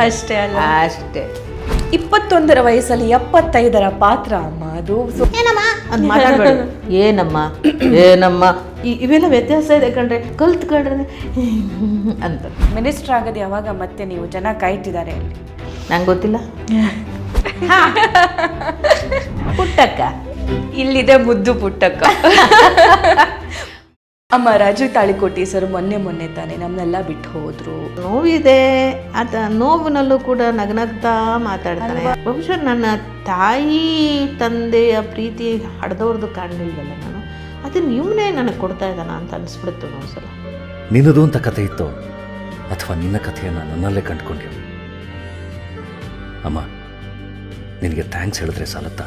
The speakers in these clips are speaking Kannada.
ಅಷ್ಟೇ ಅಲ್ಲ. ಅಷ್ಟೇ. ಇಪ್ಪತ್ತೊಂದರ ವಯಸ್ಸಲ್ಲಿ ಎಪ್ಪತ್ತೈದರ ಪಾತ್ರ ಅಮ್ಮ ಅದು ಸೊ ಅಂತ ಮಾತಾಡ್ಬೇಡ. ಏನಮ್ಮ? ಏನಮ್ಮ? ಇ- ಇವೆಲ್ಲ ವ್ಯತ್ಯಾಸ ಇದೆ ಕಣ್ರೆ ಕಲ್ತ್ಕೊಂಡ್ರೆ ಅಂತ. ಮಿನಿಸ್ಟರ್ ಆಗದೆ ಯಾವಾಗ ಮತ್ತೆ ನೀವು ಜನ ಕಾಯ್ತಿದ್ದಾರೆ ಅಲ್ಲಿ? ನಂಗೆ ಗೊತ್ತಿಲ್ಲ. ಹಾ. ಪುಟ್ಟಕ್ಕ. ಇಲ್ಲಿದೆ ಮುದ್ದು ಪುಟ್ಟಕ್ಕ. ಅಮ್ಮ ರಾಜು ತಾಳಿಕೋಟಿ ಸರ್ ಮೊನ್ನೆ ಮೊನ್ನೆ ತಾನೆ ನಮ್ಮನ್ನೆಲ್ಲ ಬಿಟ್ಟು ಹೋದ್ರು. ನೋವಿದೆ ಆತ ನೋವಿನಲ್ಲೂ ಕೂಡ ನಗ್ನಗ್ತಾ ಮಾತಾಡ್ತಾನೆ. ಬಹುಶಃ ನನ್ನ ತಾಯಿ ತಂದೆಯ ಪ್ರೀತಿ ಹಡ್ದವ್ರದ್ದು ಕಾಣಲಿಲ್ವಲ್ಲ ನಾನು? ಅದನ್ನ ಇವನೇ ನನಗೆ ಕೊಡ್ತಾ ಇದ್ದಾನ ಅಂತ ಅನಿಸ್ಬಿಡ್ತು ಒಂದ್ಸಲ ನಿನ್ನದು ಅಂತ ಕಥೆ ಇತ್ತು ಅಥವಾ ನಿನ್ನ ಕಥೆಯನ್ನು ನನ್ನಲ್ಲೇ ಕಂಡುಕೊಂಡೆ ಅಮ್ಮ ನಿನಗೆ ಥ್ಯಾಂಕ್ಸ್ ಹೇಳಿದ್ರೆ ಸಾಲತ್ತಾ?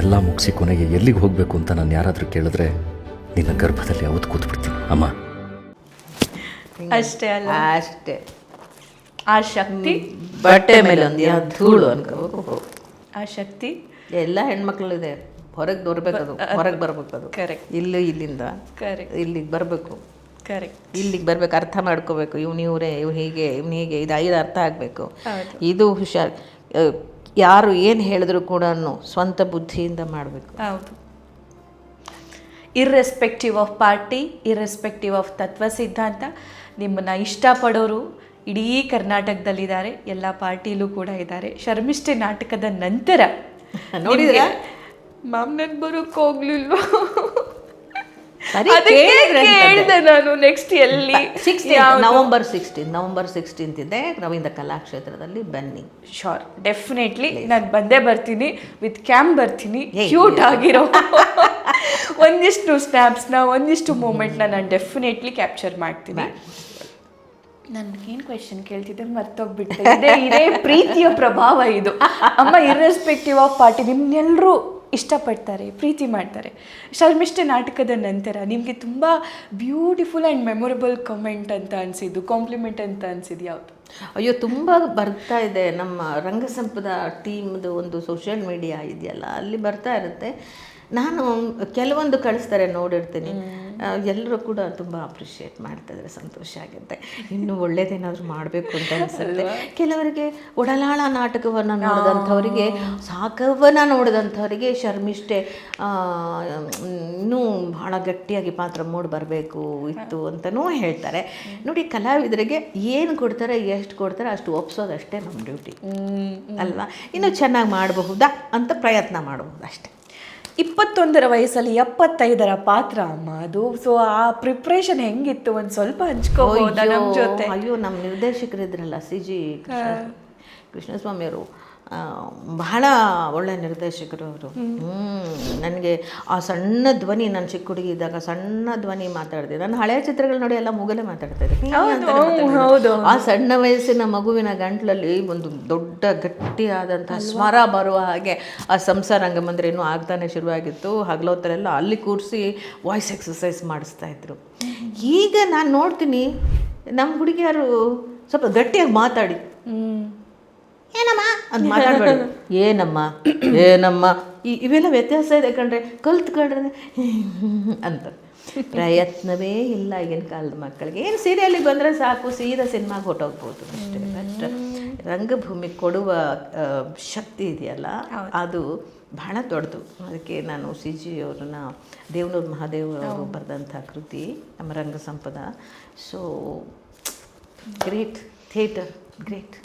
ಎಲ್ಲ ಮುಗಿಸಿ ಕೊನೆಗೆ ಎಲ್ಲಿಗೆ ಹೋಗಬೇಕು ಅಂತ ನಾನು ಯಾರಾದರೂ ಕೇಳಿದ್ರೆ ನಿನ್ನ ಗರ್ಭದಲ್ಲಿ ಅವತ್ತು ಕೂತ್ಬಿಡ್ತೀನಿ. ಅಮ್ಮ. ಅಷ್ಟೇ ಅಲ್ಲ. ಅಷ್ಟೇ. ಆ ಶಕ್ತಿ ಬಟ್ಟೆ ಮೇಲೆ ಒಂದು ಯಾವ ಧೂಳು ಅನ್ಕೋಬೇಕು ಆ ಶಕ್ತಿ ಎಲ್ಲ ಹೆಣ್ಮಕ್ಳಿದೆ. ಹೊರಗೆ ಬರ್ಬೇಕು ಅದು. ಹೊರಗೆ ಬರ್ಬೇಕು ಅದು. ಕರೆಕ್ಟ್. ಇಲ್ಲಿ ಇಲ್ಲಿಂದ. ಕರೆಕ್ಟ್. ಇಲ್ಲಿಗೆ ಬರಬೇಕು. ಕರೆಕ್ಟ್. ಇಲ್ಲಿಗೆ ಬರ್ಬೇಕು ಅರ್ಥ ಮಾಡ್ಕೋಬೇಕು. ಇವ್ನು ಇವರೇ ಇವ್ ಹೀಗೆ ಇವ್ನು ಹೀಗೆ ಇದು ಐದು ಅರ್ಥ ಆಗಬೇಕು. ಹೌದು. ಇದು ಹುಷಾರ್. ಯಾರು ಏನು ಹೇಳಿದ್ರು ಕೂಡ ಸ್ವಂತ ಬುದ್ಧಿಯಿಂದ ಮಾಡಬೇಕು. ಹೌದು. Irrespective of party irrespective of ತತ್ವ ಸಿದ್ಧಾಂತ ನಿಮ್ಮನ್ನ ಇಷ್ಟಪಡೋರು ಇಡೀ ಕರ್ನಾಟಕದಲ್ಲಿದ್ದಾರೆ ಎಲ್ಲ ಪಾರ್ಟಿಲೂ ಕೂಡ ಇದ್ದಾರೆ ಶರ್ಮಿಷ್ಠೆ ನಾಟಕದ ನಂತರ ನೋಡಿದ್ರೆ ಮ್ಯಾಮ್ ನನ್ ಬರೋಕ್ ಹೋಗ್ಲಿಲ್ವಾ ಸರಿ, ಅದಕ್ಕೆ ಕೇಳಿದ್ರೆ ಅಂತಂದೆ. ಕೇಳ್ದೆ ನಾನು ನೆಕ್ಸ್ಟ್ ಎಲ್ಲಿ sixteen November sixteen November sixteenth ಇದೆ ರವೀಂದ್ರ ಕಲಾಕ್ಷೇತ್ರದಲ್ಲಿ ಬನ್ನಿ. ಶೋರ್ ಡೆಫಿನೆಟ್ಲಿ ನಾನು ಬಂದೇ ಬರ್ತೀನಿ ವಿತ್ ಕ್ಯಾಮ್ ಬರ್ತೀನಿ ಕ್ಯೂಟ್ ಆಗಿರೋ ಒಂದಿಷ್ಟು ಸ್ನ್ಯಾಪ್ಸ್ನ ಒಂದಿಷ್ಟು ಮೂಮೆಂಟ್ನ ನಾನು ಡೆಫಿನೆಟ್ಲಿ ಕ್ಯಾಪ್ಚರ್ ಮಾಡ್ತೀನಿ. ನನ್ಗೇನು ಕ್ವೆಶನ್ ಕೇಳ್ತಿದ್ದೆ ಮರ್ತೋಗ್ಬಿಟ್ಟೆ. ಇದೇ ಇದೇ ಪ್ರೀತಿಯ ಪ್ರಭಾವ ಇದು. ಅಮ್ಮ ಇರ್ರೆಸ್ಪೆಕ್ಟಿವ್ ಆಫ್ ಪಾರ್ಟಿ ನಿಮ್ಮನ್ನೆಲ್ಲರೂ ಇಷ್ಟಪಡ್ತಾರೆ ಪ್ರೀತಿ ಮಾಡ್ತಾರೆ. ಶರ್ಮಿಷ್ಠೆ ನಾಟಕದ ನಂತರ ನಿಮಗೆ ತುಂಬ ಬ್ಯೂಟಿಫುಲ್ ಆ್ಯಂಡ್ ಮೆಮೊರಬಲ್ ಕಮೆಂಟ್ ಅಂತ ಅನಿಸಿದ್ದು ಕಾಂಪ್ಲಿಮೆಂಟ್ ಅಂತ ಅನಿಸಿದ್ದು ಯಾವುದು? ಅಯ್ಯೋ ತುಂಬ ಬರ್ತಾ ಇದೆ. ನಮ್ಮ ರಂಗಸಂಪದ ಟೀಮ್ದು ಒಂದು ಸೋಷಿಯಲ್ ಮೀಡಿಯಾ ಇದೆಯಲ್ಲ ಅಲ್ಲಿ ಬರ್ತಾ ಇರುತ್ತೆ. ನಾನು ಕೆಲವೊಂದು ಕಳಿಸ್ತಾರೆ ನೋಡಿರ್ತೀನಿ. ಎಲ್ಲರೂ ಕೂಡ ತುಂಬ ಅಪ್ರಿಷಿಯೇಟ್ ಮಾಡ್ತಾ ಇದ್ದಾರೆ. ಸಂತೋಷ ಆಗುತ್ತೆ. ಇನ್ನು ಒಳ್ಳೇದೇನಾದರೂ ಮಾಡಬೇಕು ಅಂತ ಅನಿಸುತ್ತೆ. ಕೆಲವರಿಗೆ ಒಡಲಾಳ ನಾಟಕವನ್ನು ನೋಡಿದಂಥವರಿಗೆ ಸಾಕವನ ನೋಡಿದಂಥವರಿಗೆ ಶರ್ಮಿಷ್ಠೆ ಇನ್ನೂ ಬಹಳ ಗಟ್ಟಿಯಾಗಿ ಪಾತ್ರ ಮೂಡಿ ಬರಬೇಕು ಇತ್ತು ಅಂತಲೂ ಹೇಳ್ತಾರೆ. ನೋಡಿ ಕಲಾವಿದರಿಗೆ ಏನು ಕೊಡ್ತಾರೆ ಎಷ್ಟು ಕೊಡ್ತಾರೆ ಅಷ್ಟು ಒಪ್ಸೋದಷ್ಟೇ ನಮ್ಮ ಡ್ಯೂಟಿ ಅಲ್ವಾ? ಇನ್ನೂ ಚೆನ್ನಾಗಿ ಮಾಡಬಹುದಾ ಅಂತ ಪ್ರಯತ್ನ ಮಾಡಬಹುದು ಅಷ್ಟೇ ಇಪ್ಪತ್ತೊಂದರ ವಯಸ್ಸಲ್ಲಿ ಎಪ್ಪತ್ತೈದರ ಪಾತ್ರ ಅಮ್ಮ ಅದು ಸೊ ಆ ಪ್ರಿಪ್ರೇಷನ್ ಹೆಂಗಿತ್ತು? ಒಂದು ಸ್ವಲ್ಪ ಹಂಚ್ಕೋಬಹುದು ನಮ್ಮ ಜೊತೆ? ಅಯ್ಯೋ ನಮ್ಮ ನಿರ್ದೇಶಕರಿದ್ರಲ್ಲ ಸಿ ಜಿ ಕೃಷ್ಣ ಕೃಷ್ಣಸ್ವಾಮಿಯವರು. ಬಹಳ ಒಳ್ಳೆ ನಿರ್ದೇಶಕರು ಅವರು. ನನಗೆ ಆ ಸಣ್ಣ ಧ್ವನಿ ನಾನು ಚಿಕ್ಕ ಹುಡುಗಿ ಇದ್ದಾಗ ಸಣ್ಣ ಧ್ವನಿ ಮಾತಾಡಿದೆ ನಾನು ಹಳೆಯ ಚಿತ್ರಗಳು ನೋಡಿ ಎಲ್ಲ ಮುಗಲೇ ಮಾತಾಡ್ತಾ ಇದ್ದೆ. ಹೀಗೆ ಅಂತಾನೆ ಮಾತಾಡೋದು. ಹೌದು. ಆ ಸಣ್ಣ ವಯಸ್ಸಿನ ಮಗುವಿನ ಗಂಟ್ಲಲ್ಲಿ ಒಂದು ದೊಡ್ಡ ಗಟ್ಟಿಯಾದಂತಹ ಸ್ವರ ಬರುವ ಹಾಗೆ ಆ ಸಂಸಾರ ರಂಗಮಂದಿರ ಇನ್ನೂ ಆಗ್ತಾನೆ ಶುರುವಾಗಿತ್ತು. ಹಗಲೋತ್ತರೆಲ್ಲ ಅಲ್ಲಿ ಕೂರಿಸಿ ವಾಯ್ಸ್ ಎಕ್ಸಸೈಸ್ ಮಾಡಿಸ್ತಾ ಇದ್ರು. ಈಗ ನಾನು ನೋಡ್ತೀನಿ ನಮ್ಮ ಹುಡುಗಿಯರು ಸ್ವಲ್ಪ ಗಟ್ಟಿಯಾಗಿ ಮಾತಾಡಿ. ಏನಮ್ಮ? ಅಂತ ಮಾತಾಡ್ಬೇಡ. ಏನಮ್ಮ? ಏನಮ್ಮ? ಇವೆಲ್ಲ ವ್ಯತ್ಯಾಸ ಇದೆ ಕಣ್ರೆ. ಕಲ್ತ್ಕೊಂಡ್ರೆ ಅಂತ. ಪ್ರಯತ್ನವೇ ಇಲ್ಲ ಈಗಿನ ಕಾಲದ ಮಕ್ಕಳಿಗೆ. ಏನು ಸೀರಿಯಲಿಗೆ ಬಂದರೆ ಸಾಕು ಸೀದಾ ಸಿನಿಮಾಗೆ ಹೊಟ್ಟೋಗ್ಬೋದು ಅಷ್ಟೇ. ಬಟ್ ರಂಗಭೂಮಿ ಕೊಡುವ ಶಕ್ತಿ ಇದೆಯಲ್ಲ ಅದು ಬಹಳ ದೊಡ್ಡದು. ಅದಕ್ಕೆ ನಾನು ಸಿ ಜಿ ಅವ್ರನ್ನ ದೇವನೂರು ಮಹಾದೇವ್ ಅವರು ಬರೆದಂಥ ಕೃತಿ ನಮ್ಮ Ranga Sampada so great theatre great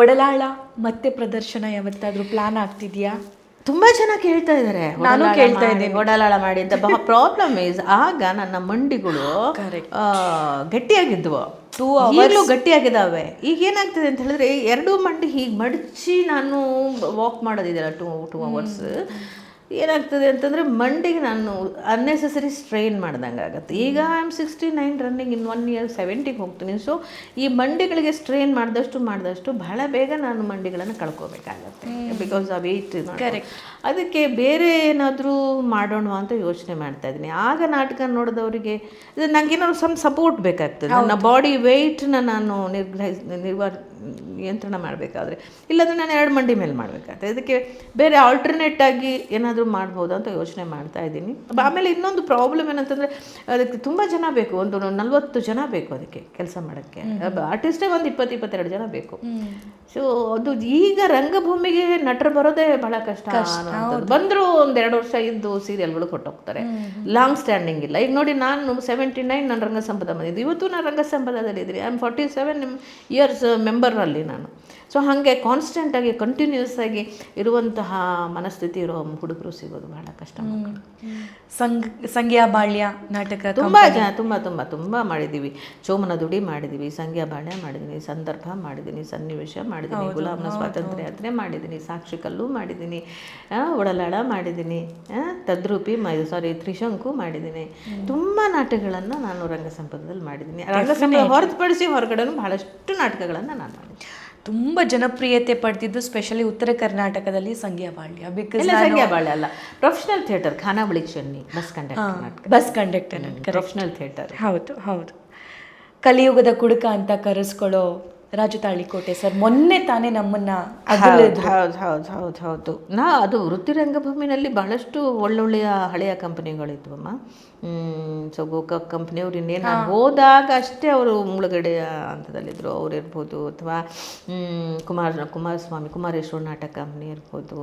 Odalala ಮತ್ತೆ ಪ್ರದರ್ಶನ ಯಾವತ್ತಾದ್ರೂ ಪ್ಲಾನ್ ಆಗ್ತಿದ್ಯಾ? ತುಂಬಾ ಜನ ಕೇಳ್ತಾ ಇದ್ದಾರೆ ನಾನು ಕೇಳ್ತಾ ಇದ್ದೀನಿ. ಒಡಲಾಳ ಮಾಡಿ ಅಂತ. ಪ್ರಾಬ್ಲಮ್ ಇಸ್ ಆಗ ನನ್ನ ಮಂಡಿಗಳು ಗಟ್ಟಿಯಾಗಿದ್ವು. ಟೂ ಅವರ್ಸ್ ಗಟ್ಟಿಯಾಗಿದ್ದಾವೆ ಈಗ ಏನಾಗ್ತದೆ ಅಂತ ಹೇಳಿದ್ರೆ ಎರಡು ಮಂಡಿ ಹೀಗೆ ಮಡಚಿ ನಾನು ವಾಕ್ ಮಾಡೋದಿದೆಯಲ್ಲ ಟೂ ಟೂ ಅವರ್ಸ್ ಏನಾಗ್ತದೆ ಅಂತಂದರೆ ಮಂಡಿಗೆ ನಾನು ಅನ್ನೆಸೆಸರಿ ಸ್ಟ್ರೈನ್ ಮಾಡ್ದಂಗೆ ಆಗುತ್ತೆ. ಈಗ I am sixty nine running in one year ಸೆವೆಂಟಿಗೆ ಹೋಗ್ತೀನಿ. ಸೊ ಈ ಮಂಡಿಗಳಿಗೆ ಸ್ಟ್ರೈನ್ ಮಾಡಿದಷ್ಟು ಮಾಡಿದಷ್ಟು ಬಹಳ ಬೇಗ ನಾನು ಮಂಡಿಗಳನ್ನು ಕಳ್ಕೊಬೇಕಾಗತ್ತೆ. ಬಿಕಾಸ್ ಆ ವೆಯ್ಟ್ ಅದಕ್ಕೆ ಬೇರೆ ಏನಾದರೂ ಮಾಡೋಣ ಅಂತ ಯೋಚನೆ ಮಾಡ್ತಾ ಇದ್ದೀನಿ. ಆಗ ನಾಟಕ ನೋಡಿದವರಿಗೆ ಇದು ನನಗೇನಾದ್ರು ಸಮ್ ಸಪೋರ್ಟ್ ಬೇಕಾಗ್ತದೆ. ನನ್ನ ಬಾಡಿ ವೆಯ್ಟ್ನ ನಾನು ನಿರ್ಗ್ರಹಿಸ್ ನಿರ್ವ ನಿಯಂತ್ರಣ ಮಾಡಬೇಕಾದ್ರೆ ಇಲ್ಲಾಂದ್ರೆ ನಾನು ಎರಡು ಮಂಡಿ ಮೇಲೆ ಮಾಡಬೇಕಾಗ್ತದೆ. ಅದಕ್ಕೆ ಬೇರೆ ಆಲ್ಟರ್ನೇಟ್ ಆಗಿ ಏನಾದರೂ ಏನಾದರೂ ಮಾಡ್ಬೋದು ಅಂತ ಯೋಚನೆ ಮಾಡ್ತಾ ಇದ್ದೀನಿ. ಆಮೇಲೆ ಇನ್ನೊಂದು ಪ್ರಾಬ್ಲಮ್ ಏನಂತಂದರೆ ಅದಕ್ಕೆ ತುಂಬ ಜನ ಬೇಕು ಒಂದು ನಲ್ವತ್ತು ಜನ ಬೇಕು ಅದಕ್ಕೆ ಕೆಲಸ ಮಾಡೋಕ್ಕೆ. ಆರ್ಟಿಸ್ಟೇ ಒಂದು ಇಪ್ಪತ್ತು ಇಪ್ಪತ್ತೆರಡು ಜನ ಬೇಕು. ಸೊ ಅದು ಈಗ ರಂಗಭೂಮಿಗೆ ನಟರು ಬರೋದೇ ಬಹಳ ಕಷ್ಟ ಬಂದರೂ ಒಂದು ಎರಡು ವರ್ಷ ಇದ್ದು ಸೀರಿಯಲ್ಗಳು ಕೊಟ್ಟೋಗ್ತಾರೆ. ಲಾಂಗ್ ಸ್ಟ್ಯಾಂಡಿಂಗ್ ಇಲ್ಲ. ಈಗ ನೋಡಿ ನಾನು ಸೆವೆಂಟಿ ನೈನ್ ನಾನು ರಂಗಸಂಪದ ಬಂದಿದ್ದು. ಇವತ್ತು ನಾನು ರಂಗಸಂಪದದಲ್ಲಿ ಇದ್ದೀನಿ I am forty seven years ಮೆಂಬರಲ್ಲಿ ನಾನು. ಸೊ ಹಾಗೆ ಕಾನ್ಸ್ಟೆಂಟಾಗಿ ಕಂಟಿನ್ಯೂಸ್ ಆಗಿ ಇರುವಂತಹ ಮನಸ್ಥಿತಿ ಇರೋ ಹುಡುಗರು ಸಿಗೋದು ಬಹಳ ಕಷ್ಟ ಮಕ್ಕಳು. ಸಂಘ್ಯಾ ಸಂಗ್ಯಾ ಬಾಳ್ಯ ನಾಟಕ ತುಂಬ ಜನ ತುಂಬ ತುಂಬ ತುಂಬ ಮಾಡಿದ್ದೀವಿ ಚೋಮನ ದುಡಿ ಮಾಡಿದ್ದೀವಿ ಸಂಗ್ಯಾ ಬಾಳ್ಯ ಮಾಡಿದ್ದೀನಿ ಸಂದರ್ಭ ಮಾಡಿದ್ದೀನಿ ಸನ್ನಿವೇಶ ಮಾಡಿದ್ದೀನಿ ಗುಲಾಮನ ಸ್ವಾತಂತ್ರ್ಯ ಯಾತ್ರೆ ಮಾಡಿದ್ದೀನಿ ಸಾಕ್ಷಿ ಕಲ್ಲು ಮಾಡಿದ್ದೀನಿ ಒಡಲಾಳ ಮಾಡಿದ್ದೀನಿ ತದ್ರೂಪಿ ಸಾರಿ ತ್ರಿಶಂಕು ಮಾಡಿದ್ದೀನಿ ತುಂಬ ನಾಟಕಗಳನ್ನು ನಾನು ರಂಗಸಂಪದದಲ್ಲಿ ಮಾಡಿದ್ದೀನಿ ರಂಗಸಂಪದ ಹೊರತುಪಡಿಸಿ ಹೊರಗಡೆನೂ ಬಹಳಷ್ಟು ನಾಟಕಗಳನ್ನು ನಾನು ಮಾಡಿದ್ದೀನಿ ತುಂಬ ಜನಪ್ರಿಯತೆ ಪಡೆದಿದ್ದು ಸ್ಪೆಷಲಿ ಉತ್ತರ ಕರ್ನಾಟಕದಲ್ಲಿ ಸಂಗ್ಯಾ ಬಾಳ್ಯ ಬಿಕಾಸ್ ಎಲ್ಲ ಅಲ್ಲ. ಪ್ರೊಫೆಷನಲ್ ಥಿಯೇಟರ್ ಖಾನಾವಳಿ Chenni bus conductor bus conductor professional theatre ಹೌದು ಹೌದು. ಕಲಿಯುಗದ ಕುಡುಕ ಅಂತ ಕರೆಸ್ಕೊಳ್ಳೋ ರಾಜು ತಾಳಿಕೋಟೆ ಸರ್. ಮೊನ್ನೆ ತಾನೇ ನಮ್ಮನ್ನ ಹೌದು ಹೌದು ಹೌದು ಹೌದು ಹೌದು. ನಾ ಅದು ವೃತ್ತಿ ರಂಗಭೂಮಿನಲ್ಲಿ ಬಹಳಷ್ಟು ಒಳ್ಳೊಳ್ಳೆಯ ಹಳೆಯ ಕಂಪನಿಗಳಿದ್ವಮ್ಮ. ಸೊ ಗೋಕ ಕಂಪ್ನಿಯವ್ರು ಇನ್ನೇನು ನಾನು ಹೋದಾಗ ಅಷ್ಟೇ ಅವರು ಮುಳುಗಡೆಯ ಹಂತದಲ್ಲಿದ್ದರು ಅವ್ರು ಇರ್ಬೋದು ಅಥವಾ ಕುಮಾರ್ ಕುಮಾರಸ್ವಾಮಿ ಕುಮಾರೇಶ್ವರ ನಾಟಕ ಕಂಪ್ನಿ ಇರ್ಬೋದು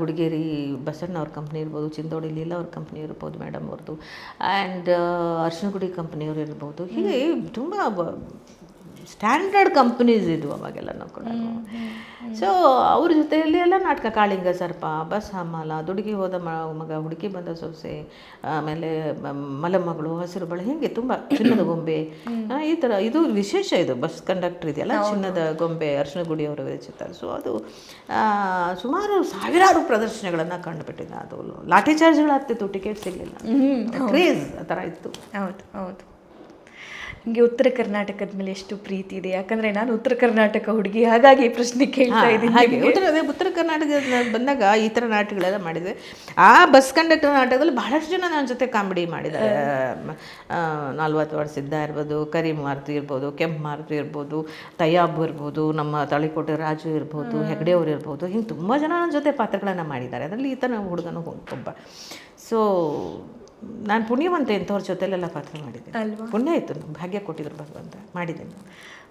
ಗುಡಿಗೇರಿ ಬಸಣ್ಣ ಅವ್ರ ಕಂಪ್ನಿ ಇರ್ಬೋದು ಚಿಂದೋಡಿ ಲೀಲಾ ಅವ್ರ ಕಂಪ್ನಿ ಇರ್ಬೋದು ಮೇಡಮ್ ಅವ್ರದ್ದು ಆ್ಯಂಡ್ ಅರ್ಶನಗುಡಿ ಕಂಪ್ನಿಯವ್ರು ಇರ್ಬೋದು. ಹೀಗೆ ತುಂಬ ಸ್ಟ್ಯಾಂಡರ್ಡ್ ಕಂಪ್ನೀಸ್ ಇದ್ವು ಅವಾಗೆಲ್ಲನೂ ಕೂಡ. ಸೊ ಅವ್ರ ಜೊತೆಯಲ್ಲಿ ಎಲ್ಲ ನಾಟಕ ಕಾಳಿಂಗ ಸರ್ಪ ಬಸ್ ಹಮಾಲ ದುಡುಗಿ ಹೋದ ಮಗ ಹುಡುಗಿ ಬಂದ ಸೊಸೆ ಆಮೇಲೆ ಮಲಮಗಳು ಹಸಿರು ಬಳೆ ಹೀಗೆ ತುಂಬ ಚಿನ್ನದ ಗೊಂಬೆ. ಈ ಥರ ಇದು ವಿಶೇಷ ಇದು ಬಸ್ ಕಂಡಕ್ಟರ್ ಇದೆಯಲ್ಲ ಚಿನ್ನದ ಗೊಂಬೆ ಅರ್ಶನಗುಡಿ ಅವರು ವಿರಚಿತಾರೆ. ಸೊ ಅದು ಸುಮಾರು ಸಾವಿರಾರು ಪ್ರದರ್ಶನಗಳನ್ನು ಕಂಡುಬಿಟ್ಟಿದೆ ಅದು. ಲಾಠಿ ಚಾರ್ಜ್ಗಳು ಆಗ್ತಿತ್ತು ಟಿಕೆಟ್ ಸಿಗಲಿಲ್ಲ ಕ್ರೇಜ್ ಆ ಥರ ಇತ್ತು. ಹೌದು ಹೌದು. ನಿಮಗೆ ಉತ್ತರ ಕರ್ನಾಟಕದ ಮೇಲೆ ಎಷ್ಟು ಪ್ರೀತಿ ಇದೆ. ಯಾಕಂದ್ರೆ ನಾನು ಉತ್ತರ ಕರ್ನಾಟಕ ಹುಡುಗಿ ಹಾಗಾಗಿ ಈ ಪ್ರಶ್ನೆ ಕೇಳ್ತಾ ಇದ್ದೀನಿ ಹಾಗೆ. ಉತ್ತರ ಅದೇ ಉತ್ತರ ಕರ್ನಾಟಕದ ಬಂದಾಗ ಈ ಥರ ನಾಟಕಗಳೆಲ್ಲ ಮಾಡಿದೆ ಆ ಬಸ್ ಕಂಡಕ್ಟರ್ ನಾಟಕದಲ್ಲಿ ಬಹಳಷ್ಟು ಜನ ನನ್ನ ಜೊತೆ ಕಾಮಿಡಿ ಮಾಡಿದ್ದಾರೆ. ನಲ್ವತ್ತು ವರ್ಷ ಸಿದ್ಧ ಇರ್ಬೋದು ಕರಿ ಮಾರುತಿ ಇರ್ಬೋದು ಕೆಂಪು ಮಾರುತಿ ಇರ್ಬೋದು ತಯ್ಯಾಬ್ ಇರ್ಬೋದು ನಮ್ಮ ತಳಿಕೋಟೆ ರಾಜು ಇರ್ಬೋದು ಹೆಗ್ಡೆ ಅವ್ರು ಇರ್ಬೋದು ಹಿಂಗೆ ತುಂಬ ಜನ ನನ್ನ ಜೊತೆ ಪಾತ್ರಗಳನ್ನು ಮಾಡಿದ್ದಾರೆ. ಅದರಲ್ಲಿ ಈ ಥರ ಹುಡುಗನು ಒಬ್ಬ. ಸೊ ನಾನು ಪುಣ್ಯವಂತೆ ಇಂಥವ್ರ ಜೊತೆಲೆಲ್ಲ ಪಾತ್ರ ಮಾಡಿದ್ದೆ ಅಲ್ವಾ? ಪುಣ್ಯ ಇತ್ತು ನಮ್ಮ ಭಾಗ್ಯ ಕೊಟ್ಟಿದ್ರು ಭಗವಂತ ಮಾಡಿದ್ದೇನೆ.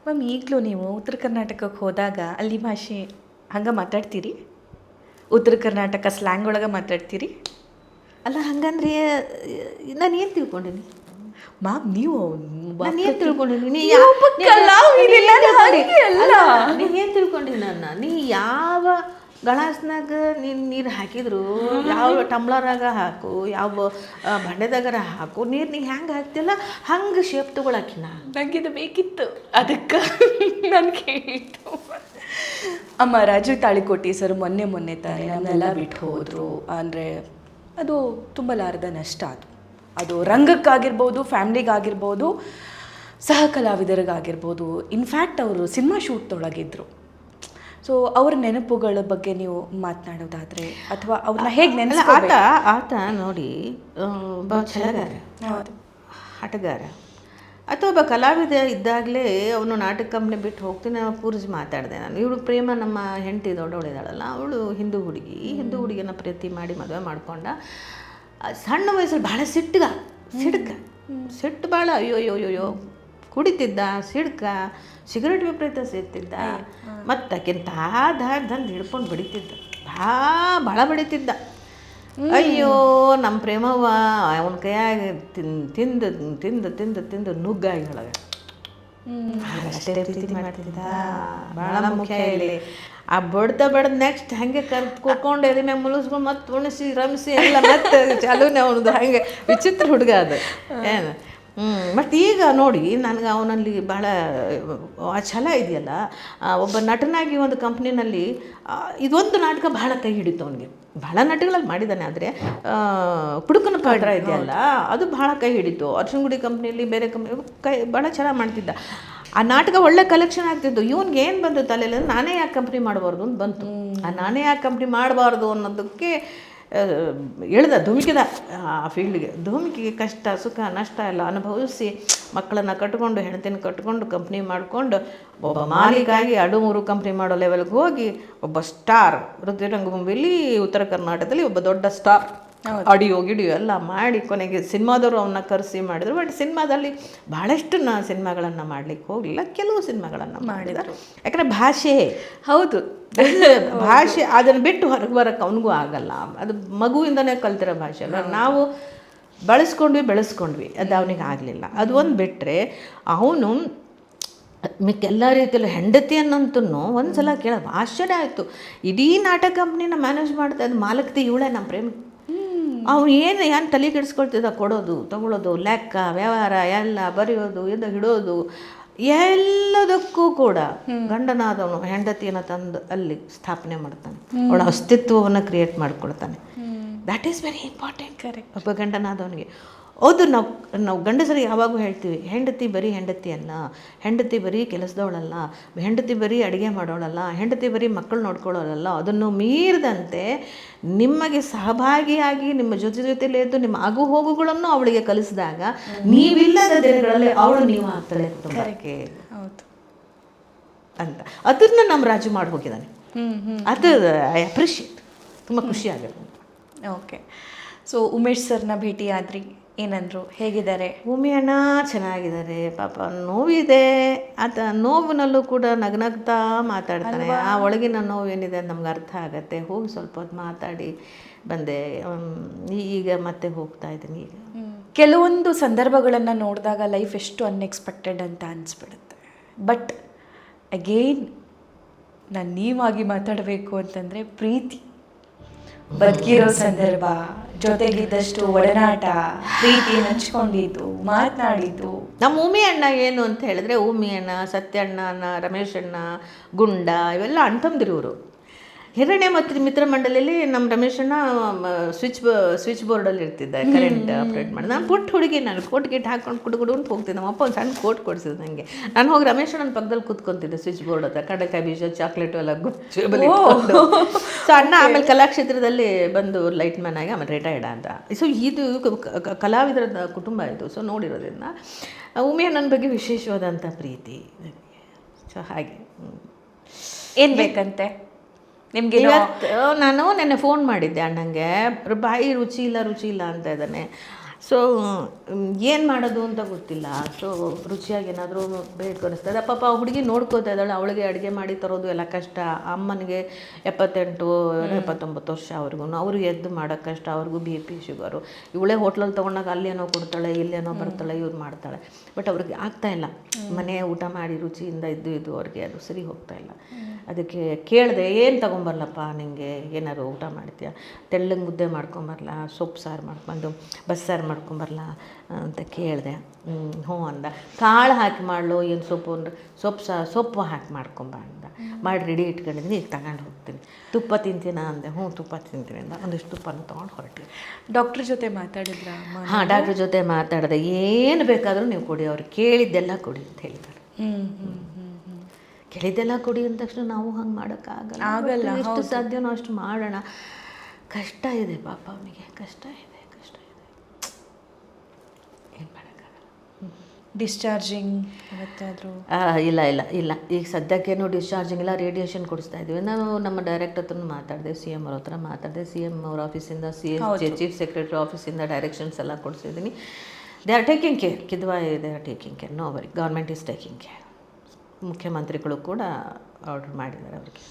ಮ್ಯಾಮ್ ಈಗಲೂ ನೀವು ಉತ್ತರ ಕರ್ನಾಟಕಕ್ಕೆ ಹೋದಾಗ ಅಲ್ಲಿ ಭಾಷೆ ಹಂಗೆ ಮಾತಾಡ್ತೀರಿ? ಉತ್ತರ ಕರ್ನಾಟಕ ಸ್ಲ್ಯಾಂಗ್ ಒಳಗೆ ಮಾತಾಡ್ತೀರಿ? ಅಲ್ಲ ಹಂಗಂದ್ರೆ ನಾನು ಏನು ತಿಳ್ಕೊಂಡೀನಿ? ಮ್ಯಾಮ್ ನೀವು ನಾನು ಏನು ತಿಳ್ಕೊಂಡಿನಿ? ನೀ ನಾನು ಅಲ್ಲ. ನೀನು ಏನು ತಿಳ್ಕೊಂಡಿ ನನ್ನ? ನೀ ಯಾವ ಗಳಾಸ್ನಾಗ ನೀನು ನೀರು ಹಾಕಿದ್ರು ಯಾವ ಟಮ್ಲರಾಗ ಹಾಕು ಯಾವ ಬಂಡೆದಾಗರ ಹಾಕು ನೀರು ನೀ ಹೆಂಗೆ ಹಾಕ್ತಿಲ್ಲ ಹಂಗೆ ಶೇಪ್ ತಗೊಳಕಿನ ನನಗೆ ಇದು ಬೇಕಿತ್ತು. ಅದಕ್ಕೆ ನನಗೆ ಕೇಳಿತ್ತು ಅಮ್ಮ ರಾಜು ತಾಳಿಕೋಟಿ ಸರ್ ಮೊನ್ನೆ ಮೊನ್ನೆ ತಾನೇ ನನ್ನೆಲ್ಲ ಬಿಟ್ಟು ಹೋದರು. ಅಂದರೆ ಅದು ತುಂಬಲಾರದ ನಷ್ಟ ಅದು. ಅದು ರಂಗಕ್ಕಾಗಿರ್ಬೋದು ಫ್ಯಾಮ್ಲಿಗಾಗಿರ್ಬೋದು ಸಹ ಕಲಾವಿದರಿಗಾಗಿರ್ಬೋದು ಇನ್ಫ್ಯಾಕ್ಟ್ ಅವರು ಸಿನಿಮಾ ಶೂಟ್ದೊಳಗಿದ್ರು ಸೊ ಅವ್ರ ನೆನಪುಗಳ ಬಗ್ಗೆ ನೀವು ಮಾತನಾಡೋದಾದ್ರೆ ಅಥವಾ ಅವ್ರನ್ನ ಹೇಗೆ ನೆನಪು ಆತ ಆತ ನೋಡಿ ಒಬ್ಬ ಛಲಗಾರ ಆಟಗಾರ ಅಥವಾ ಒಬ್ಬ ಕಲಾವಿದ ಇದ್ದಾಗಲೇ ಅವನು ನಾಟಕ ಕಂಪ್ನಿ ಬಿಟ್ಟು ಹೋಗ್ತೀನಿ ನಾನು ಪೂರ್ಜಿ ಮಾತಾಡಿದೆ ನಾನು. ಇವಳು ಪ್ರೇಮ ನಮ್ಮ ಹೆಂಡತಿ ದೊಡ್ಡವಳಿದಾಳಲ್ಲ ಅವಳು ಹಿಂದೂ ಹುಡುಗಿ. ಈ ಹಿಂದೂ ಹುಡುಗಿನ ಪ್ರೀತಿ ಮಾಡಿ ಮದುವೆ ಮಾಡ್ಕೊಂಡ ಸಣ್ಣ ವಯಸ್ಸಲ್ಲಿ ಭಾಳ ಸಿಟ್ಟಗ ಸಿಡ್ಕ ಸಿಟ್ಟು ಭಾಳ ಅಯ್ಯೋ ಅಯ್ಯೋ ಅಯ್ಯೋ ಅಯ್ಯೋ ಕುಡಿತಿದ್ದ ಸಿಡ್ಕ ಸಿಗರೇಟ್ ವಿಪರೀತ ಸೇರ್ತಿದ್ದ ಮತ್ತು ಆಕಿನ ದಂದು ಹಿಡ್ಕೊಂಡು ಬಡಿತಿದ್ದ. ಭಾ ಭಾಳ ಬಡಿತಿದ್ದ. ಅಯ್ಯೋ ನಮ್ಮ ಪ್ರೇಮವ್ವ ಅವನ ಕೈಯಾಗ ತಿನ್ ತಿಂದು ತಿಂದು ತಿಂದು ತಿಂದು ನುಗ್ಗಾಗಿ ಒಳಗೆ. ಅಷ್ಟೇ ಪ್ರೀತಿ ಮಾಡ್ತಿದ್ದ. ಭಾಳ ಮುಖ್ಯ ಇಲ್ಲಿ. ಆ ಬಡ್ದ ಬಡ್ದು ನೆಕ್ಸ್ಟ್ ಹಂಗೆ ಕರ್ದು ಕೂತ್ಕೊಂಡು ಎದೆ ಮ್ಯಾಗ ಮುಳುಸ್ಕೊಂಡು ಮತ್ತೆ ಉಣಿಸಿ ರಮಿಸಿ ಎಲ್ಲ ಮತ್ತೆ ಚಾಲೂನೇ ಅವನದು ಹಂಗೆ ವಿಚಿತ್ರ ಹುಡುಗ ಅದು. ಏನು? ಹ್ಞೂ ಮತ್ತು ಈಗ ನೋಡಿ ನನಗೆ ಅವನಲ್ಲಿ ಬಹಳ ಆ ಛಲ ಇದೆಯಲ್ಲ ಒಬ್ಬ ನಟನಾಗಿ ಒಂದು ಕಂಪ್ನಿನಲ್ಲಿ ಇದೊಂದು ನಾಟಕ ಬಹಳ ಕೈ ಹಿಡಿತು ಅವನಿಗೆ. ಬಹಳ ನಾಟಕಗಳಲ್ಲಿ ಮಾಡಿದ್ದಾನೆ ಆದರೆ ಕುಡುಕನ ಪಾತ್ರ ಇದೆಯಲ್ಲ ಅದು ಬಹಳ ಕೈ ಹಿಡಿತು. ಅರ್ಶನಗುಡಿ ಕಂಪ್ನಿಯಲ್ಲಿ ಬೇರೆ ಕಂಪ್ನಿ ಕೈ ಭಾಳ ಚೆನ್ನಾಗಿ ಮಾಡ್ತಿದ್ದ. ಆ ನಾಟಕ ಒಳ್ಳೆ ಕಲೆಕ್ಷನ್ ಆಗ್ತಿತ್ತು. ಇವನ್ಗೆ ಏನು ಬಂತು ತಲೆಯಲ್ಲಿ ನಾನೇ ಯಾಕೆ ಕಂಪ್ನಿ ಮಾಡಬಾರ್ದು ಅಂತ ಬಂತು. ಆ ನಾನೇ ಯಾಕೆ ಕಂಪ್ನಿ ಮಾಡಬಾರ್ದು ಅನ್ನೋದಕ್ಕೆ ಇಳ್ದ ಧುಮುಕಿದ ಆ ಫೀಲ್ಡ್ಗೆ ಧುಮುಕಿಗೆ ಕಷ್ಟ, ಸುಖ, ನಷ್ಟ ಎಲ್ಲ ಅನುಭವಿಸಿ ಮಕ್ಕಳನ್ನು ಕಟ್ಕೊಂಡು ಹೆಣ್ತಿನ ಕಟ್ಕೊಂಡು ಕಂಪ್ನಿ ಮಾಡಿಕೊಂಡು, ಒಬ್ಬ ಮಾಲೀಕಾಗಿ ಮೂರು ಕಂಪ್ನಿ ಮಾಡೋ ಲೆವೆಲ್ಗೆ ಹೋಗಿ ಒಬ್ಬ ಸ್ಟಾರ್ ರಂಗಭೂಮಿಲಿ ಉತ್ತರ ಕರ್ನಾಟಕದಲ್ಲಿ ಒಬ್ಬ ದೊಡ್ಡ ಸ್ಟಾರ್ ಆಡಿಯೋ ಗಿಡಿಯೋ ಎಲ್ಲ ಮಾಡಿ ಕೊನೆಗೆ ಸಿನಿಮಾದವರು ಅವನ್ನ ಕರೆಸಿ ಮಾಡಿದ್ರು. ಬಟ್ ಸಿನಿಮಾದಲ್ಲಿ ಭಾಳಷ್ಟು ನಾ ಸಿನಿಮಾಗಳನ್ನು ಮಾಡ್ಲಿಕ್ಕೆ ಹೋಗಲಿಲ್ಲ. ಕೆಲವು ಸಿನಿಮಾಗಳನ್ನು ಮಾಡಿದರು. ಯಾಕಂದರೆ ಭಾಷೆ ಹೌದು. ಭಾಷೆ ಅದನ್ನು ಬಿಟ್ಟು ಹೊರಗೆ ಬರೋಕ್ಕೆ ಅವನಿಗೂ ಆಗಲ್ಲ. ಅದು ಮಗುವಿಂದನೇ ಕಲ್ತಿರೋ ಭಾಷೆ ಅಲ್ಲ ನಾವು ಬಳಸ್ಕೊಂಡ್ವಿ ಬೆಳೆಸ್ಕೊಂಡ್ವಿ. ಅದು ಅವನಿಗೆ ಆಗಲಿಲ್ಲ. ಅದು ಒಂದು ಬಿಟ್ಟರೆ ಅವನು ಮಿಕ್ಕೆಲ್ಲ ರೀತಿಯಲ್ಲೂ ಹೆಂಡತಿ ಅನ್ನಂತೂ ಒಂದು ಸಲ ಕೇಳ ಆಶ್ಚರ್ಯ ಆಯಿತು. ಇಡೀ ನಾಟಕ ಕಂಪ್ನಿನ ಮ್ಯಾನೇಜ್ ಮಾಡ್ತಾ ಇದ್ದ ಮಾಲಕ್ತಿ ಇವಳೆ ನಮ್ಮ ಪ್ರೇಮ. ಅವ್ನು ಏನು ಏನು ತಲೆ ಕೆಡಿಸ್ಕೊಳ್ತಿದ್ದ ಕೊಡೋದು ತಗೊಳ್ಳೋದು ಲೆಕ್ಕ ವ್ಯವಹಾರ ಎಲ್ಲ ಬರೆಯೋದು ಇದು ಹಿಡೋದು ಎಲ್ಲದಕ್ಕೂ ಕೂಡ ಗಂಡನಾದವನು ಹೆಂಡತಿಯನ್ನು ತಂದು ಅಲ್ಲಿ ಸ್ಥಾಪನೆ ಮಾಡ್ತಾನೆ. ಅವಳ ಅಸ್ತಿತ್ವವನ್ನು create ಮಾಡ್ಕೊಳ್ತಾನೆ. That is very important correct ಒಬ್ಬ ಗಂಡನಾದವನಿಗೆ. ಹೌದು ನಾವು ನಾವು ಗಂಡಸರಿಗೆ ಯಾವಾಗೂ ಹೇಳ್ತೀವಿ ಹೆಂಡತಿ ಬರೀ ಹೆಂಡತಿ ಅಲ್ಲ ಹೆಂಡತಿ ಬರೀ ಕೆಲಸದವಳಲ್ಲ ಹೆಂಡತಿ ಬರೀ ಅಡುಗೆ ಮಾಡೋಳಲ್ಲ ಹೆಂಡತಿ ಬರೀ ಮಕ್ಕಳು ನೋಡ್ಕೊಳ್ಳೋಳಲ್ಲ ಅದನ್ನು ಮೀರಿದಂತೆ ನಿಮಗೆ ಸಹಭಾಗಿಯಾಗಿ ನಿಮ್ಮ ಜೊತೆ ಜೊತೆಲೇ ಇದ್ದು ನಿಮ್ಮ ಆಗು ಹೋಗುಗಳನ್ನು ಅವಳಿಗೆ ಕಲಿಸಿದಾಗ ನೀವಿಲ್ಲದ ದಿನಗಳಲ್ಲಿ ಅವಳು ನೀವು ಆಗ್ತಾಳೆ ಕುಟುಂಬಕ್ಕೆ ಹೌದು. ಅಂತ. ಅದನ್ನ ನಮ್ಮ ರಾಜು ಮಾಡಿ ಹೋಗಿದ್ದಾನೆ. ಅದು ಐ ಅಪ್ರಿಷಿಯೇಟ್. ತುಂಬ ಖುಷಿ ಆಗುತ್ತೆ. ಓಕೆ. ಸೊ ಉಮೇಶ್ ಸರ್ನ ಭೇಟಿ ಆದ್ರಿ ಏನಂದ್ರು ಹೇಗಿದ್ದಾರೆ? ಭೂಮಿ ಅಣ್ಣ ಚೆನ್ನಾಗಿದ್ದಾರೆ ಪಾಪ ನೋವಿದೆ. ಆತ ನೋವಿನಲ್ಲೂ ಕೂಡ ನಗ್ನಗ್ತಾ ಮಾತಾಡ್ತಾನೆ. ಆ ಒಳಗಿನ ನೋವು ಏನಿದೆ ಅಂತ ನಮ್ಗೆ ಅರ್ಥ ಆಗತ್ತೆ. ಹೋಗಿ ಸ್ವಲ್ಪ ಹೊತ್ತು ಮಾತಾಡಿ ಬಂದೆ. ಈಗ ಮತ್ತೆ ಹೋಗ್ತಾ ಇದ್ದೀನಿ ಈಗ. ಕೆಲವೊಂದು ಸಂದರ್ಭಗಳನ್ನು ನೋಡಿದಾಗ ಲೈಫ್ ಎಷ್ಟು ಅನ್ಎಕ್ಸ್ಪೆಕ್ಟೆಡ್ ಅಂತ ಅನಿಸ್ಬಿಡುತ್ತೆ. ಬಟ್ ಅಗೇನ್ ನಾನು ನೀವಾಗಿ ಮಾತಾಡಬೇಕು ಅಂತಂದರೆ ಪ್ರೀತಿ. ಬದುಕಿರೋ ಸಂದರ್ಭ ಜೊತೆಗಿದ್ದಷ್ಟು ಒಡನಾಟ ಪ್ರೀತಿ ಹಂಚ್ಕೊಂಡಿದ್ದು, ಮಾತನಾಡಿದ್ದು. ನಮ್ಮ ಉಮಿ ಅಣ್ಣ ಏನು ಅಂತ ಹೇಳಿದ್ರೆ ಉಮಿ ಅಣ್ಣ, ಸತ್ಯಣ್ಣ ರಮೇಶ್ ಅಣ್ಣ, ಗುಂಡ ಇವೆಲ್ಲ ಅಣ್ತಂದಿರೋರು ಹಿರಣ್ಯ ಮತ್ತು ಮಿತ್ರ ಮಂಡಳಿಯಲ್ಲಿ ನಮ್ಮ ರಮೇಶಣ್ಣ ಸ್ವಿಚ್ ಸ್ವಿಚ್ ಬೋರ್ಡಲ್ಲಿ ಇರ್ತಿದ್ದ ಕರೆಂಟ್ ಆಪ್ರೇಟ್ ಮಾಡಿ ನಾನು ಪುಟ್ಟ ಹುಡುಗಿ ನಾನು ಕೋಟ್ ಗಿಟ್ ಹಾಕೊಂಡು ಕುಡುಗುಡು ಅಂತ ಹೋಗ್ತಿದ್ದೆ. ನಮ್ಮ ಅಪ್ಪ ಒಂದು ಸಣ್ಣ ಕೋಟ್ ಕೊಡಿಸಿದ್ರು ನನಗೆ ನಾನು ಹೋಗಿ ರಮೇಶ್ ಅಣ್ಣನ ಪಕ್ಕದಲ್ಲಿ ಕೂತ್ಕೊಂತಿದ್ದೆ ಸ್ವಿಚ್ ಬೋರ್ಡ್ ಹತ್ರ. ಕಡಲೆಕಾಯಿ ಬೀಜ ಚಾಕ್ಲೇಟು ಎಲ್ಲ ಗುಚ್ಚು ಸೊ ಅಣ್ಣ ಆಮೇಲೆ ಕಲಾಕ್ಷೇತ್ರದಲ್ಲಿ ಬಂದು ಲೈಟ್ ಮ್ಯಾನ್ ಆಗಿ ಆಮೇಲೆ ರಿಟೈರ್ಡ್ ಅಂತ. ಸೊ ಇದು ಕಲಾವಿದರ ಕುಟುಂಬ ಇದು. ಸೊ ನೋಡಿರೋದ್ರಿಂದ ಉಮೆ ನನ್ನ ಬಗ್ಗೆ ವಿಶೇಷವಾದಂಥ ಪ್ರೀತಿ. ಸೊ ಹಾಗೆ. ಏನು ಬೇಕಂತೆ? ನಿಮಗೆ ಇವತ್ತು ನಾನು ನೆನ್ನೆ ಫೋನ್ ಮಾಡಿದ್ದೆ ಅಣ್ಣಂಗೆ. ಬಾಯಿ ರುಚಿ ಇಲ್ಲ ರುಚಿ ಇಲ್ಲ ಅಂತ ಇದ್ದಾನೆ. ಸೊ ಏನು ಮಾಡೋದು ಅಂತ ಗೊತ್ತಿಲ್ಲ. ಸೊ ರುಚಿಯಾಗಿ ಏನಾದರೂ ಬೇಕು ಅನಿಸ್ತದೆ. ಪಾಪ ಆ ಹುಡುಗಿ ನೋಡ್ಕೋತಾ ಇದ್ದಾಳೆ. ಅವಳಿಗೆ ಅಡುಗೆ ಮಾಡಿ ತರೋದು ಎಲ್ಲ ಕಷ್ಟ. ಅಮ್ಮನಿಗೆ ಎಪ್ಪತ್ತೆಂಟು ಎಪ್ಪತ್ತೊಂಬತ್ತು ವರ್ಷ ಅವ್ರಿಗೂ ಅವರು ಎದ್ದು ಮಾಡೋಕ್ಕೆ ಕಷ್ಟ. ಅವ್ರಿಗೂ ಬಿ ಪಿ ಶುಗರು. ಇವಳೇ ಹೋಟ್ಲಲ್ಲಿ ತೊಗೊಂಡಾಗ ಅಲ್ಲೇನೋ ಕೊಡ್ತಾಳೆ ಇಲ್ಲೇನೋ ಬರ್ತಾಳೆ ಇವ್ರು ಮಾಡ್ತಾಳೆ. ಬಟ್ ಅವ್ರಿಗೆ ಆಗ್ತಾ ಇಲ್ಲ. ಮನೆ ಊಟ ಮಾಡಿ ರುಚಿಯಿಂದ ಇದ್ದು ಇದ್ದು ಅವ್ರಿಗೆ ಅದು ಸರಿ ಹೋಗ್ತಾ ಇಲ್ಲ. ಅದಕ್ಕೆ ಕೇಳಿದೆ ಏನು ತೊಗೊಂಬರ್ಲಪ್ಪ ನಿಂಗೆ? ಏನಾದ್ರು ಊಟ ಮಾಡ್ತೀಯಾ? ತೆಳ್ಳಗೆ ಮುದ್ದೆ ಮಾಡ್ಕೊಂಬರ್ಲಾ? ಸೊಪ್ಪು ಸಾರು ಮಾಡ್ಕೊಂಡು ಬಸ್ಸಾರು ಮಾಡ್ಕೊಂಬರ್ಲಾ ಅಂತ ಕೇಳಿದೆ. ಹ್ಞೂ ಅಂದ. ಕಾಳು ಹಾಕಿ ಮಾಡಲು ಏನು ಸೊಪ್ಪು ಅಂದ್ರೆ ಸೊಪ್ಪು ಸಹ ಸೊಪ್ಪು ಹಾಕಿ ಮಾಡ್ಕೊಂಬ ಅಂದ. ಮಾಡಿ ರೆಡಿ ಇಟ್ಕೊಂಡಿದ್ದೀನಿ ಈಗ ತಗೊಂಡು ಹೋಗ್ತೀನಿ. ತುಪ್ಪ ತಿಂತೀನ ಅಂದೆ. ಹ್ಞೂ ತುಪ್ಪ ತಿಂತೀನಿ ಅಂದ. ಒಂದಿಷ್ಟು ತುಪ್ಪನ ತೊಗೊಂಡು ಹೊರಟಿದ್ದೆ ಡಾಕ್ಟ್ರ್ ಜೊತೆ ಮಾತಾಡಿದ್ರ ಹಾಂ ಡಾಕ್ಟ್ರ್ ಜೊತೆ ಮಾತಾಡಿದೆ. ಏನು ಬೇಕಾದರೂ ನೀವು ಕೊಡಿ ಅವ್ರು ಕೇಳಿದ್ದೆಲ್ಲ ಕೊಡಿ ಅಂತ ಹೇಳ್ತಾರೆ ಕೇಳಿದ್ದೆಲ್ಲ ಕೊಡಿ ಅಂದ ತಕ್ಷಣ ನಾವು ಹಂಗೆ ಮಾಡೋಕ್ಕಾಗಲ್ಲ. ಆಗಲ್ಲ, ಎಷ್ಟು ಸಾಧ್ಯನೋ ಅಷ್ಟು ಮಾಡೋಣ. ಕಷ್ಟ ಇದೆ ಪಾಪ ಅವನಿಗೆ ಕಷ್ಟ ಕಷ್ಟ ಇದೆ ಏನು ಮಾಡೋಕ್ಕಾಗಲ್ಲ ಡಿಸ್ಚಾರ್ಜಿಂಗ್ ಯಾವತ್ತಾದರೂ? ಇಲ್ಲ ಇಲ್ಲ ಇಲ್ಲ. ಈಗ ಸದ್ಯಕ್ಕೇನು ಡಿಸ್ಚಾರ್ಜಿಂಗ್ ಇಲ್ಲ ರೇಡಿಯೇಷನ್ ಕೊಡಿಸ್ತಾ ಇದ್ದೀವಿ. ನಾನು ನಮ್ಮ ಡೈರೆಕ್ಟ್ ಹತ್ರ ಮಾತಾಡಿದೆ ಸಿ ಎಂ ಅವ್ರ ಹತ್ರ ಮಾತಾಡಿದೆ. ಸಿ ಎಂ ಅವ್ರ ಆಫೀಸಿಂದ ಸಿ ಎಸ್ ಚೀಫ್ ಸೆಕ್ರೆಟರಿ ಆಫೀಸಿಂದ ಡೈರೆಕ್ಷನ್ಸ್ ಎಲ್ಲ ಕೊಡಿಸಿದ್ದೀನಿ. They are taking care Kidwai they are taking care no worry government is taking care ಮುಖ್ಯಮಂತ್ರಿಗಳು ಕೂಡ ಆರ್ಡರ್ ಮಾಡಿದ್ದಾರೆ ಅವರಿಗೆ.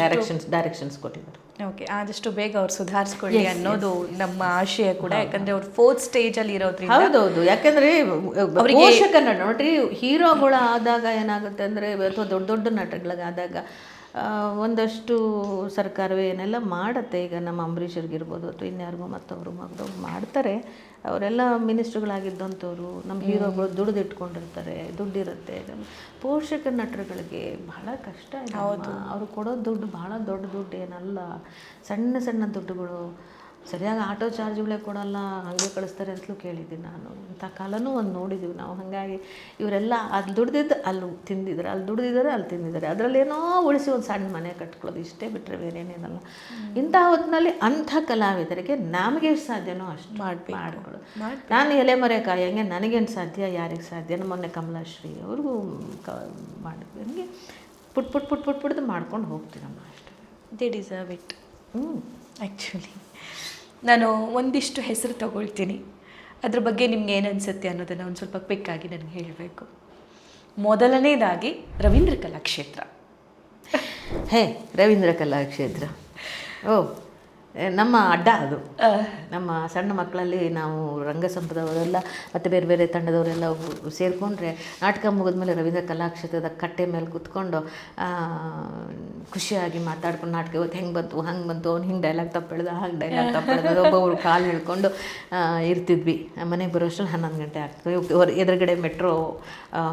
ಡೈರೆಕ್ಷನ್ಸ್ ಡೈರೆಕ್ಷನ್ಸ್ ಕೊಟ್ಟಿದ್ದಾರೆ. ಓಕೆ ಆದಷ್ಟು ಬೇಗ ಅವ್ರು ಸುಧಾರಿಸ್ಕೊಳ್ಳಿ ಅನ್ನೋದು ನಮ್ಮ ಆಶಯ ಕೂಡ. ಯಾಕಂದ್ರೆ ಅವ್ರು ಫೋರ್ತ್ ಸ್ಟೇಜ್ ಅಲ್ಲಿ ಇರೋದ್ರಿಂದ ಹೌದೌದು. ಯಾಕಂದ್ರೆ ಅವ್ರಿಗೆ ನೋಡ್ರಿ ಹೀರೋಗಳು ಆದಾಗ ಏನಾಗುತ್ತೆ ಅಂದ್ರೆ ಅಥವಾ ದೊಡ್ಡ ದೊಡ್ಡ ನಟಗಳಿಗಾದಾಗ ಆದಾಗ ಒಂದಷ್ಟು ಸರ್ಕಾರವೇ ಏನೆಲ್ಲ ಮಾಡುತ್ತೆ. ಈಗ ನಮ್ಮ ಅಂಬರೀಷರ್ಗಿರ್ಬೋದು ಅಥವಾ ಇನ್ಯಾರಿಗೂ ಮತ್ತೊಬ್ಬರು ಮಗದವ್ರು ಮಾಡ್ತಾರೆ. ಅವರೆಲ್ಲ ಮಿನಿಸ್ಟ್ರುಗಳಾಗಿದ್ದಂಥವ್ರು ನಮ್ಮ ಹೀರೋಗಳು ದುಡ್ದು ಇಟ್ಕೊಂಡಿರ್ತಾರೆ ದುಡ್ಡಿರುತ್ತೆ ಪೋಷಕ ನಟರುಗಳಿಗೆ ಬಹಳ ಕಷ್ಟ ಇದೆ ಅವರು ಕೊಡೋ ದುಡ್ಡು ಬಹಳ ದೊಡ್ಡ ದುಡ್ಡು ಏನಲ್ಲ. ಸಣ್ಣ ಸಣ್ಣ ದುಡ್ಡುಗಳು ಸರಿಯಾಗಿ ಆಟೋ ಚಾರ್ಜ್ಗಳೇ ಕೊಡಲ್ಲ ಹಾಗೆ ಕಳಿಸ್ತಾರೆ ಅಂತಲೂ ಕೇಳಿದ್ದೀನಿ ನಾನು. ಇಂಥ ಕಾಲನೂ ಒಂದು ನೋಡಿದ್ದೀವಿ ನಾವು. ಹಾಗಾಗಿ ಇವರೆಲ್ಲ ಅಲ್ಲಿ ದುಡ್ದಿದ್ದು ಅಲ್ಲಿ ತಿಂದಿದ್ದಾರೆ. ಅಲ್ಲಿ ದುಡ್ದಿದ್ದಾರೆ ಅಲ್ಲಿ ತಿಂದಿದ್ದಾರೆ. ಅದರಲ್ಲೇನೋ ಉಳಿಸಿ ಒಂದು ಸಣ್ಣ ಮನೆ ಕಟ್ಕೊಳ್ಳೋದು. ಇಷ್ಟೇ ಬಿಟ್ಟರೆ ಬೇರೆನೇನಲ್ಲ ಇಂಥ ಹೊತ್ತಿನಲ್ಲಿ ಅಂಥ ಕಲಾವಿದರಿಗೆ ನಮಗೆ ಎಷ್ಟು ಸಾಧ್ಯನೋ ಅಷ್ಟು. ಮಾಡ್ಕೊಳ್ಳೋದು ನಾನು ಎಲೆ ಮರೆ ಕಾಯಂಗೆ ನನಗೇನು ಸಾಧ್ಯ ಯಾರಿಗೆ ಸಾಧ್ಯ? ಮೊನ್ನೆ ಕಮಲಾಶ್ರೀ ಅವ್ರಿಗೂ ಕ ಮಾಡಿದ್ವಿ. ನನಗೆ ಪುಟ್ ಪುಟ್ ಪುಟ್ ಪುಟ್ ಪುಟ್ದು ಮಾಡ್ಕೊಂಡು ಹೋಗ್ತೀನಮ್ಮ ಅಷ್ಟೇ. ದೇ ಡಿಸರ್ವ್ ಇಟ್ ಹ್ಞೂ ಆ್ಯಕ್ಚುಲಿ ನಾನು ಒಂದಿಷ್ಟು ಹೆಸರು ತಗೊಳ್ತೀನಿ. ಅದ್ರ ಬಗ್ಗೆ ನಿಮ್ಗೆ ಏನು ಅನಿಸುತ್ತೆ ಅನ್ನೋದನ್ನು ಒಂದು ಸ್ವಲ್ಪ ಕ್ವಿಕ್ಕಾಗಿ ನನಗೆ ಹೇಳಬೇಕು. ಮೊದಲನೇದಾಗಿ ರವೀಂದ್ರ ಕಲಾಕ್ಷೇತ್ರ. ಹೇ, ರವೀಂದ್ರ ಕಲಾಕ್ಷೇತ್ರ. ಓ. ನಮ್ಮ ಅಡ್ಡ ಅದು. ನಮ್ಮ ಸಣ್ಣ ಮಕ್ಕಳಲ್ಲಿ ನಾವು ರಂಗಸಂಪದವರೆಲ್ಲ ಮತ್ತು ಬೇರೆ ಬೇರೆ ತಂಡದವರೆಲ್ಲ ಸೇರಿಕೊಂಡ್ರೆ ನಾಟಕ ಮುಗಿದ್ಮೇಲೆ ರವೀಂದ್ರ ಕಲಾಕ್ಷೇತ್ರದ ಕಟ್ಟೆ ಮೇಲೆ ಕೂತ್ಕೊಂಡು ಖುಷಿಯಾಗಿ ಮಾತಾಡ್ಕೊಂಡು ನಾಟಕ ಇವತ್ತು ಹೆಂಗೆ ಬಂತು ಹಂಗೆ ಬಂತು ಅವ್ನು ಹಿಂಗೆ ಡೈಲಾಗ್ ತಪ್ಪ ಹೇಳ್ದ ಹಾಗೆ ಡೈಲಾಗ್ ತಪ್ಪು ಹೇಳ್ದ ಒಬ್ಬೊಬ್ರು ಕಾಲು ಹಿಡ್ಕೊಂಡು ಇರ್ತಿದ್ವಿ. ಮನೆಗೆ ಬರೋಷ್ಟರಲ್ಲಿ ಹನ್ನೊಂದು ಗಂಟೆ ಆಗ್ತದೆ ಎದುರುಗಡೆ ಮೆಟ್ರೋ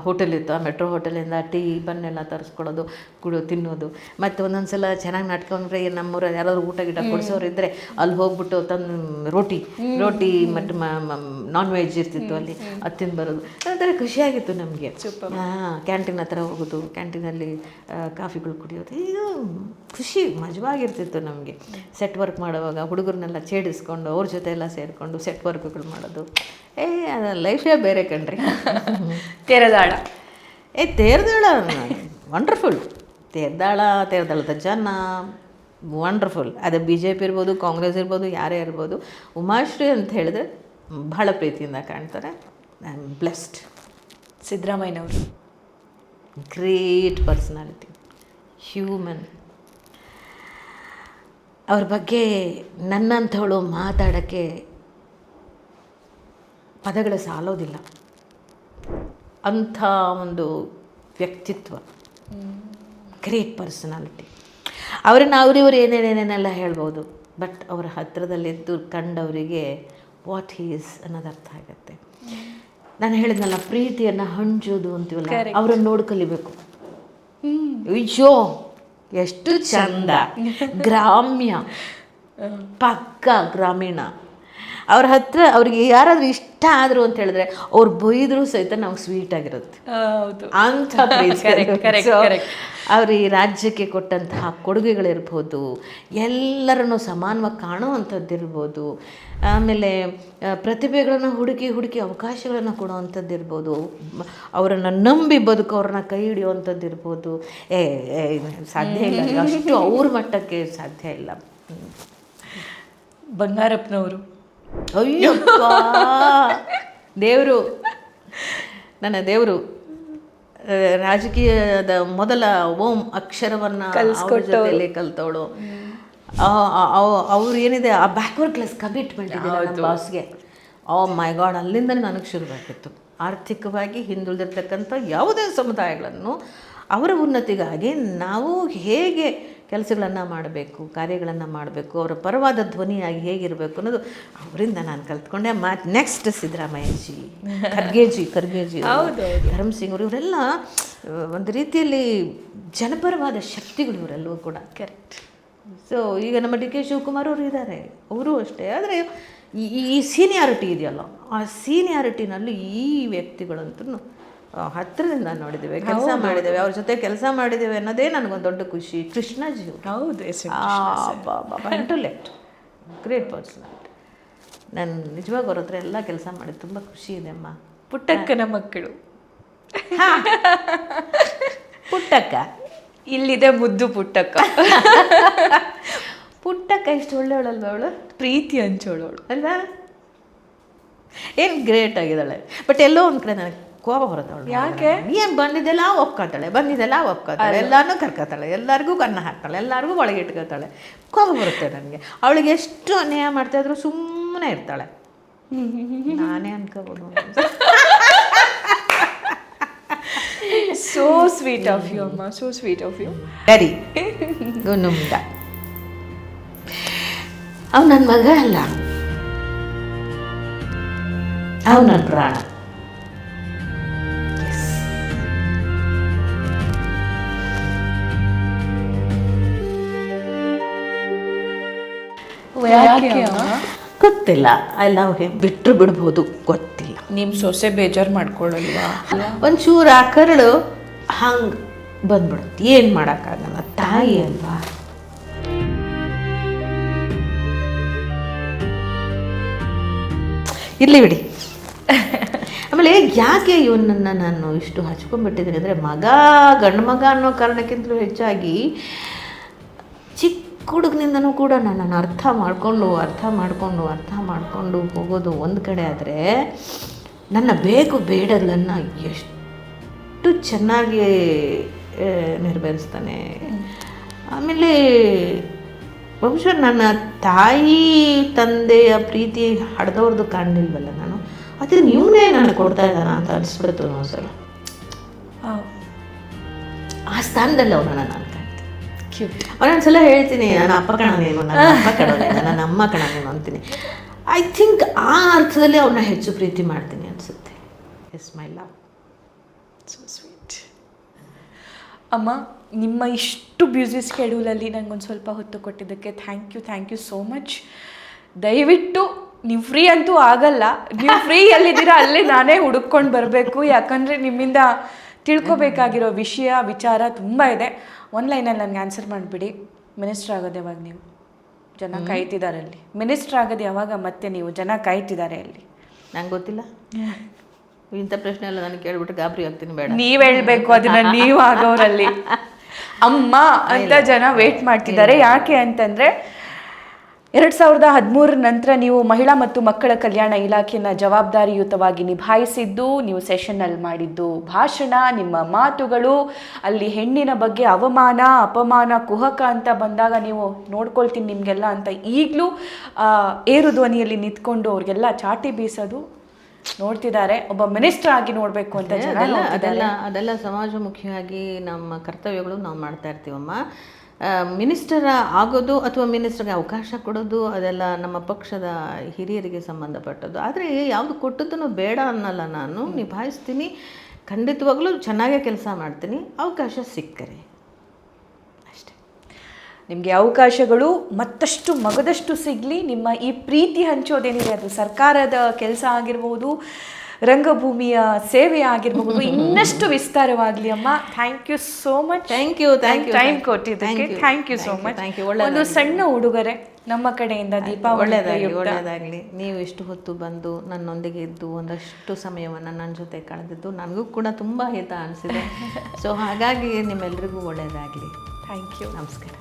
ಹೋಟೆಲ್ ಇತ್ತು. ಆ ಮೆಟ್ರೋ ಹೋಟೆಲಿಂದ ಟೀ ಬನ್ನೆಲ್ಲ ತರಿಸ್ಕೊಳ್ಳೋದು ಕುಡಿಯೋ ತಿನ್ನೋದು. ಮತ್ತು ಒಂದೊಂದು ಸಲ ಚೆನ್ನಾಗಿ ನಾಟಕ ಅಂದರೆ ನಮ್ಮೂರಲ್ಲಿ ಯಾರಾದರೂ ಊಟ ಗಿಟ ಕೊಡಿಸೋರು ಇದ್ದರೆ ಅಲ್ಲಿ ಹೋಗ್ಬಿಟ್ಟು ತಂದು ರೋಟಿ ರೋಟಿ ಮತ್ತು ನಾನ್ ವೆಜ್ ಇರ್ತಿತ್ತು ಅಲ್ಲಿ ಅದು ತಿಂದು ಬರೋದು. ಒಂಥರ ಖುಷಿಯಾಗಿತ್ತು ನಮಗೆ. ಹಾಂ ಕ್ಯಾಂಟೀನ್ ಹತ್ರ ಹೋಗೋದು ಕ್ಯಾಂಟೀನಲ್ಲಿ ಕಾಫಿಗಳು ಕುಡಿಯೋದು ಇದು ಖುಷಿ ಮಜವಾಗಿರ್ತಿತ್ತು ನಮಗೆ. ಸೆಟ್ ವರ್ಕ್ ಮಾಡುವಾಗ ಹುಡುಗರನ್ನೆಲ್ಲ ಛೇಡಿಸ್ಕೊಂಡು ಅವ್ರ ಜೊತೆ ಎಲ್ಲ ಸೇರಿಕೊಂಡು ಸೆಟ್ ವರ್ಕ್ಗಳು ಮಾಡೋದು. ಏ ಅದು ಲೈಫೇ ಬೇರೆ ಕಣ್ರಿ. ತೆರೆದಾಳ. ಏ ತೇರ್ದಾಳ ವಂಡರ್ಫುಲ್ ತೇರ್ದಾಳ ತೇರ್ದಾಳದ ಜನ. ವಂಡರ್ಫುಲ್ ಅದು ಬಿ ಜೆ ಪಿ ಇರ್ಬೋದು ಕಾಂಗ್ರೆಸ್ ಇರ್ಬೋದು ಯಾರೇ ಇರ್ಬೋದು ಉಮಾಶ್ರೀ ಅಂತ ಹೇಳಿದ್ರೆ ಭಾಳ ಪ್ರೀತಿಯಿಂದ ಕಾಣ್ತಾರೆ. ಐ ಆಮ್ ಬ್ಲೆಸ್ಡ್ ಸಿದ್ದರಾಮಯ್ಯನವರು. ಗ್ರೇಟ್ ಪರ್ಸ್ನಾಲಿಟಿ ಹ್ಯೂಮನ್ ಅವ್ರ ಬಗ್ಗೆ ನನ್ನಂಥವಳು ಮಾತಾಡೋಕ್ಕೆ ಪದಗಳು ಸಾಲೋದಿಲ್ಲ. ಅಂಥ ಒಂದು ವ್ಯಕ್ತಿತ್ವ. ಗ್ರೇಟ್ ಪರ್ಸನಾಲಿಟಿ ಅವ್ರನ್ನ ಅವ್ರಿವ್ರು ಏನೇನೇನೇನೆಲ್ಲ ಹೇಳ್ಬೋದು. ಬಟ್ ಅವರ ಹತ್ತಿರದಲ್ಲಿದ್ದು ಕಂಡವರಿಗೆ ವಾಟ್ ಈಸ್ ಅನ್ನೋದು ಅರ್ಥ ಆಗುತ್ತೆ. ನಾನು ಹೇಳಿದ್ನಲ್ಲ ಪ್ರೀತಿಯನ್ನು ಹಂಚೋದು ಅಂತೀವಲ್ಲ ಅವ್ರನ್ನ ನೋಡಿ ಕಲಿಬೇಕು. ಅಯ್ಯೋ ಎಷ್ಟು ಚಂದ. ಗ್ರಾಮ್ಯ. ಪಕ್ಕ ಗ್ರಾಮೀಣ. ಅವ್ರ ಹತ್ರ ಅವ್ರಿಗೆ ಯಾರಾದರೂ ಇಷ್ಟ ಆದರು ಅಂತ ಹೇಳಿದ್ರೆ ಅವ್ರು ಬೈದರೂ ಸಹಿತ ನಾವು ಸ್ವೀಟ್ ಆಗಿರುತ್ತೆ ಅಂಥ. ಅವರು ಈ ರಾಜ್ಯಕ್ಕೆ ಕೊಟ್ಟಂತಹ ಕೊಡುಗೆಗಳಿರ್ಬೋದು ಎಲ್ಲರನ್ನು ಸಮಾನವಾಗಿ ಕಾಣುವಂಥದ್ದಿರ್ಬೋದು ಆಮೇಲೆ ಪ್ರತಿಭೆಗಳನ್ನು ಹುಡುಕಿ ಹುಡುಕಿ ಅವಕಾಶಗಳನ್ನು ಕೊಡುವಂಥದ್ದು ಇರ್ಬೋದು ಅವರನ್ನು ನಂಬಿ ಬದುಕೋರನ್ನ ಕೈ ಹಿಡಿಯುವಂಥದ್ದು ಇರ್ಬೋದು ಏ, ಸಾಧ್ಯ ಇಲ್ಲ. ಅಷ್ಟು ಅವ್ರ ಮಟ್ಟಕ್ಕೆ ಸಾಧ್ಯ ಇಲ್ಲ. ಬಂಗಾರಪ್ಪನವರು. ಅಯ್ಯಪ್ಪ. ದೇವರು. ನನ್ನ ದೇವರು. ರಾಜಕೀಯದ ಮೊದಲ ಓಂ ಅಕ್ಷರವನ್ನ ಜೊತೆಲಿ ಕಲ್ತವಳು. ಅವ್ರು ಏನಿದೆ ಆ ಬ್ಯಾಕ್ವರ್ಡ್ ಕ್ಲಾಸ್ ಕಮಿಟ್ಮೆಂಟ್ ಬಾಸ್ಗೆ ಓ ಮೈ ಗಾಡ್ ಅಲ್ಲಿಂದನೇ ನನಗೆ ಶುರುವಾಗಿತ್ತು ಆರ್ಥಿಕವಾಗಿ ಹಿಂದುಳಿದಿರ್ತಕ್ಕಂಥ ಯಾವುದೇ ಸಮುದಾಯಗಳನ್ನು ಅವರ ಉನ್ನತಿಗಾಗಿ ನಾವು ಹೇಗೆ ಕೆಲಸಗಳನ್ನು ಮಾಡಬೇಕು ಕಾರ್ಯಗಳನ್ನು ಮಾಡಬೇಕು ಅವರ ಪರವಾದ ಧ್ವನಿಯಾಗಿ ಹೇಗಿರಬೇಕು ಅನ್ನೋದು ಅವರಿಂದ ನಾನು ಕಲ್ತ್ಕೊಂಡೆ. ಮಾ ನೆಕ್ಸ್ಟ್ ಸಿದ್ದರಾಮಯ್ಯಜಿ ಖರ್ಗೆಜಿ ಖರ್ಗೆಜಿ ಧರ್ಮ್ ಸಿಂಗ್ ಅವರು ಇವರೆಲ್ಲ ಒಂದು ರೀತಿಯಲ್ಲಿ ಜನಪರವಾದ ಶಕ್ತಿಗಳು ಇವರೆಲ್ಲವೂ ಕೂಡ. ಕರೆಕ್ಟ್ ಸೊ ಈಗ ನಮ್ಮ ಡಿ ಕೆ ಶಿವಕುಮಾರ್ ಅವರು ಇದ್ದಾರೆ. ಅವರು ಅಷ್ಟೇ. ಆದರೆ ಈ ಈ ಸೀನಿಯಾರಿಟಿ ಇದೆಯಲ್ಲ ಆ ಸೀನಿಯಾರಿಟಿನಲ್ಲಿ ಈ ವ್ಯಕ್ತಿಗಳಂತೂ ಹತ್ತಿರದಿಂದ ನೋಡಿದ್ದೇವೆ ಕೆಲಸ ಮಾಡಿದ್ದೇವೆ ಅವ್ರ ಜೊತೆ ಕೆಲಸ ಮಾಡಿದ್ದೇವೆ ಅನ್ನೋದೇ ನನಗೊಂದು ದೊಡ್ಡ ಖುಷಿ ಕೃಷ್ಣಜಿ ಹೌದು ಎಸ್ ಇಂಟಲೆಕ್ಟ್ ಗ್ರೇಟ್ ಪರ್ಸನಾಲಿಟಿ ನಾನು ನಿಜವಾಗ ಅವ್ರ ಹತ್ರ ಎಲ್ಲ ಕೆಲಸ ಮಾಡಿ ತುಂಬ ಖುಷಿ ಇದೆ ಅಮ್ಮ. ಪುಟ್ಟಕ್ಕನ ಮಕ್ಕಳು. ಪುಟ್ಟಕ್ಕ. ಇಲ್ಲಿದೆ ಮುದ್ದು ಪುಟ್ಟಕ್ಕ. ಪುಟ್ಟಕ್ಕ ಇಷ್ಟು ಒಳ್ಳೆಯವಳಲ್ವ ಅವಳು? ಪ್ರೀತಿ ಹಂಚೋಳವಳು ಅಲ್ವಾ? ಏನು ಗ್ರೇಟ್ ಆಗಿದ್ದಾಳೆ. ಬಟ್ ಎಲ್ಲೋ ಒಂದು ಕಡೆ ನನಗೆ ಕೋಪ ಬರುತ್ತವಳು ಯಾಕೆ? ಏನು ಬಂದಿದ್ದೆಲ್ಲ ಒಪ್ಕೋತಾಳೆ ಬಂದಿದ್ದೆಲ್ಲ ಒಪ್ಕೋತಾಳೆ ಎಲ್ಲಾರನ್ನೂ ಕರ್ಕೋತಾಳೆ ಎಲ್ಲರಿಗೂ ಕನ್ನ ಹಾಕ್ತಾಳೆ ಎಲ್ಲರಿಗೂ ಒಳಗೆ ಇಟ್ಕೋತಾಳೆ ಕೋಪ ಬರುತ್ತೆ ನನಗೆ. ಅವಳಿಗೆ ಎಷ್ಟು ಅನ್ಯಾಯ ಮಾಡ್ತಾ ಇದ್ರು ಸುಮ್ಮನೆ ಇರ್ತಾಳೆ. ನಾನೇ ಅನ್ಕೋಬೋದು. ಸೋ ಸ್ವೀಟ್ ಆಫ್ ಯು ಅಮ್ಮ. ಸೋ ಸ್ವೀಟ್ ಆಫ್ ಯು ಸರಿ ಗುಣಮುಂಡ ಅವ್ ನನ್ನ ಮಗ ಅಲ್ಲ. ಅವ್ ನನ್ನ ಪ್ರಾಣ. ಗೊತ್ತಿಲ್ಲ. ಐ ಲವ್ ಹಿಮ್ ಬಿಟ್ಟರು ಬಿಡ್ಬೋದು. ಗೊತ್ತಿಲ್ಲ. ನಿಮ್ಮ ಸೊಸೆ ಬೇಜಾರು ಮಾಡ್ಕೊಳ್ಳಲ್ವಾ? ಒಂಚೂರು ಆ ಕರಳು ಹಂಗೆ ಬಂದ್ಬಿಡುತ್ತೆ. ಏನು ಮಾಡೋಕ್ಕಾಗಲ್ಲ. ತಾಯಿ ಅಲ್ವಾ? ಇಲ್ಲಿ ಬಿಡಿ. ಆಮೇಲೆ ಯಾಕೆ ಇವನನ್ನು ನಾನು ಇಷ್ಟು ಹಚ್ಕೊಂಡ್ಬಿಟ್ಟಿದ್ದೀನಿ ಅಂದರೆ ಮಗ ಗಂಡು ಮಗ ಅನ್ನೋ ಕಾರಣಕ್ಕಿಂತಲೂ ಹೆಚ್ಚಾಗಿ ಚಿಕ್ಕ ಹುಡುಗನಿಂದನೂ ಕೂಡ ನನ್ನನ್ನು ಅರ್ಥ ಮಾಡಿಕೊಂಡು ಅರ್ಥ ಮಾಡಿಕೊಂಡು ಅರ್ಥ ಮಾಡಿಕೊಂಡು ಹೋಗೋದು ಒಂದು ಕಡೆ ಆದರೆ ನನ್ನ ಬೇಕು ಬೇಡಗಳನ್ನು ಎಷ್ಟು ಚೆನ್ನಾಗಿ ನೆರವೇರಿಸ್ತಾನೆ. ಆಮೇಲೆ ಬಹುಶಃ ನನ್ನ ತಾಯಿ ತಂದೆಯ ಪ್ರೀತಿ ಹಡ್ದವ್ರದ್ದು ಕಾಣಲಿಲ್ವಲ್ಲ ನಾನು? ಅದನ್ನು ಇವನೇ ನಾನು ಕೊಡ್ತಾ ಇದ್ದಾನ ಅಂತ ಅನಿಸ್ಬಿಡ್ತು ಒಂದ್ಸಲ ಆ ಸ್ಥಾನದಲ್ಲಿ ಅವನನ್ನು ನಾನು ಒಂದೊಂದ್ಸಲ ಹೇಳ್ತೀನಿ ನನ್ನ ಅಪ್ಪ ಕಣನೇನು ನನ್ನ ಅಪ್ಪ ಕಣನೇನು ನನ್ನ ಅಮ್ಮ ಕಣನೇನು ಅಂತೀನಿ. ಐ ಥಿಂಕ್ ಆ ಅರ್ಥದಲ್ಲಿ ಅವನ್ನ ಹೆಚ್ಚು ಪ್ರೀತಿ ಮಾಡ್ತೀನಿ ಅನಿಸುತ್ತೆ. Yes my love so sweet ಅಮ್ಮ ನಿಮ್ಮ ಇಷ್ಟು ಬ್ಯೂಸಿ ಸ್ಕೆಡ್ಯೂಲಲ್ಲಿ ನನಗೊಂದು ಸ್ವಲ್ಪ ಹೊತ್ತು ಕೊಟ್ಟಿದ್ದಕ್ಕೆ thank you thank you so much ದಯವಿಟ್ಟು ನೀವು ಫ್ರೀ ಅಂತೂ ಆಗಲ್ಲ. ನೀವು ಫ್ರೀ ಎಲ್ಲಿದ್ದೀರಾ ಅಲ್ಲೇ ನಾನೇ ಹುಡುಕೊಂಡು ಬರಬೇಕು. ಯಾಕಂದರೆ ನಿಮ್ಮಿಂದ ತಿಳ್ಕೊಬೇಕಾಗಿರೋ ವಿಷಯ ವಿಚಾರ ತುಂಬ ಇದೆ. ಒಂದು ಲೈನಲ್ಲಿ ನನಗೆ ಆನ್ಸರ್ ಮಾಡಿಬಿಡಿ. ಮಿನಿಸ್ಟರ್ ಆಗೋದು ಯಾವಾಗ ನೀವು? ಜನ ಕಾಯ್ತಿದ್ದಾರೆ ಅಲ್ಲಿ. ಮಿನಿಸ್ಟರ್ ಆಗೋದು ಯಾವಾಗ ಮತ್ತೆ ನೀವು? ಜನ ಕಾಯ್ತಿದ್ದಾರೆ ಅಲ್ಲಿ. ನಂಗೆ ಗೊತ್ತಿಲ್ಲ. ಇಂಥ ಪ್ರಶ್ನೆ ಎಲ್ಲ ನಾನು ಕೇಳ್ಬಿಟ್ಟು ಗಾಬರಿ ಆಗ್ತೀನಿ ಬೇಡ. ನೀವು ಹೇಳಬೇಕು ಅದನ್ನ ನೀವು ಆಗೋರಲ್ಲಿ. ಅಮ್ಮ ಅಂತ ಜನ ವೇಟ್ ಮಾಡ್ತಿದ್ದಾರೆ. ಯಾಕೆ ಅಂತಂದ್ರೆ ಎರಡ್ ಸಾವಿರದ ಹದಿಮೂರರ ನಂತರ ನೀವು ಮಹಿಳಾ ಮತ್ತು ಮಕ್ಕಳ ಕಲ್ಯಾಣ ಇಲಾಖೆಯನ್ನ ಜವಾಬ್ದಾರಿಯುತವಾಗಿ ನಿಭಾಯಿಸಿದ್ದು ನೀವು ಸೆಷನ್ನಲ್ಲಿ ಮಾಡಿದ್ದು ಭಾಷಣ ನಿಮ್ಮ ಮಾತುಗಳು ಅಲ್ಲಿ ಹೆಣ್ಣಿನ ಬಗ್ಗೆ ಅವಮಾನ ಅಪಮಾನ ಕುಹಕ ಅಂತ ಬಂದಾಗ ನೀವು ನೋಡ್ಕೊಳ್ತೀನಿ ನಿಮಗೆಲ್ಲ ಅಂತ ಈಗಲೂ ಏರು ಧ್ವನಿಯಲ್ಲಿ ನಿಂತ್ಕೊಂಡು ಅವ್ರಿಗೆಲ್ಲ ಚಾಟಿ ಬೀಸೋದು ನೋಡ್ತಿದ್ದಾರೆ ಒಬ್ಬ ಮಿನಿಸ್ಟರ್ ಆಗಿ ನೋಡ್ಬೇಕು ಅಂತ ಅದೆಲ್ಲ. ಅದೆಲ್ಲ ಅದೆಲ್ಲ ಸಮಾಜಮುಖಿಯಾಗಿ ನಮ್ಮ ಕರ್ತವ್ಯಗಳು ನಾವು ಮಾಡ್ತಾ ಇರ್ತೀವಮ್ಮ ಮಿನಿಸ್ಟರ್ ಆಗೋದು ಅಥವಾ ಮಿನಿಸ್ಟರ್ಗೆ ಅವಕಾಶ ಕೊಡೋದು ಅದೆಲ್ಲ ನಮ್ಮ ಪಕ್ಷದ ಹಿರಿಯರಿಗೆ ಸಂಬಂಧಪಟ್ಟದ್ದು. ಆದರೆ ಯಾವುದು ಕೊಟ್ಟದ್ದನ್ನು ಬೇಡ ಅನ್ನಲ್ಲ ನಾನು ನಿಭಾಯಿಸ್ತೀನಿ. ಖಂಡಿತವಾಗ್ಲೂ ಚೆನ್ನಾಗೇ ಕೆಲಸ ಮಾಡ್ತೀನಿ. ಅವಕಾಶ ಸಿಕ್ಕರೆ. ಅಷ್ಟೇ. ನಿಮಗೆ ಅವಕಾಶಗಳು ಮತ್ತಷ್ಟು ಮಗದಷ್ಟು ಸಿಗಲಿ ನಿಮ್ಮ ಈ ಪ್ರೀತಿ ಹಂಚೋದೇನಿದೆ ಅದು ಸರ್ಕಾರದ ಕೆಲಸ ಆಗಿರ್ಬೋದು ರಂಗಭೂಮಿಯ ಸೇವೆ ಆಗಿರಬಹುದು. ಇನ್ನಷ್ಟು ವಿಸ್ತಾರವಾಗಲಿ ಅಮ್ಮ. Thank you so much thank you thank you time. ಕೊಟ್ಟಿದ್ದಕ್ಕೆ thank you so much thank you. ಒಂದು ಸಣ್ಣ ಉಡುಗೊರೆ ನಮ್ಮ ಕಡೆಯಿಂದ ದೀಪ ಒಳ್ಳೆಯದಾಗಲಿ. ಒಳ್ಳೆಯದಾಗಲಿ ನೀವು ಇಷ್ಟು ಹೊತ್ತು ಬಂದು ನನ್ನೊಂದಿಗೆ ಇದ್ದು ಒಂದಷ್ಟು ಸಮಯವನ್ನು ನನ್ನ ಜೊತೆ ಕಳೆದಿದ್ದು ನನಗೂ ಕೂಡ ತುಂಬ ಹಿತ ಅನಿಸಿದೆ. ಸೊ ಹಾಗಾಗಿ ನಿಮ್ಮೆಲ್ರಿಗೂ ಒಳ್ಳೆಯದಾಗಲಿ ಥ್ಯಾಂಕ್ ಯು ನಮಸ್ಕಾರ.